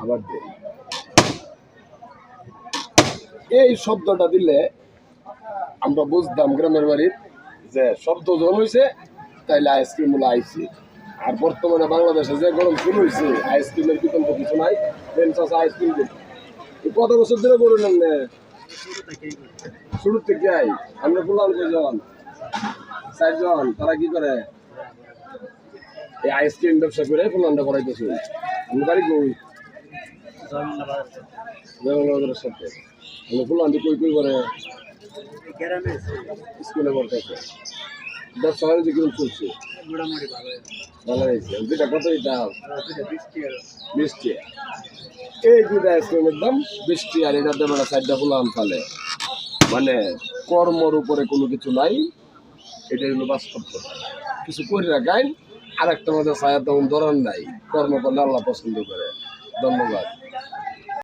আবার এই শব্দটা দিলে আমরা বুঝতাম গ্রামের বাড়ির যে শব্দ যখন হয়েছে তাইলে আইসক্রিমগুলো আইসি আর বর্তমানে বাংলাদেশে যে গরম শুরু হয়েছে আইসক্রিমের বিকল্প কিছু নাই। চাষা আইসক্রিম দিন কত বছর ধরে করুন না? শুরু থেকে আমরা বললাম চারজন। তারা কি করে? এই আইসক্রিম ব্যবসা করে ফুলানটা করাইতেছে আমি বাড়ি কই জয়মঙ্গলের সাথে। আমি ফুলান্টি কই কই করে স্কুলে পড়তেছে ব্যবসা বাণিজ্য চলছে? ভালো হয়েছে। দুইটা কত দাম মিষ্টি এই দুইটা আইসক্রিমের দাম বৃষ্টি আর এটার দাম চারটা ফুলাম ফালে মানে কর্মর উপরে কোনো কিছু নাই। এটা হলো বাস্তব। কিছু করে রাখাই আর একটা মধ্যে ছায়া তেমন ধরন নাই। কর্ম করলে আল্লাহ পছন্দ করে। ধন্যবাদ।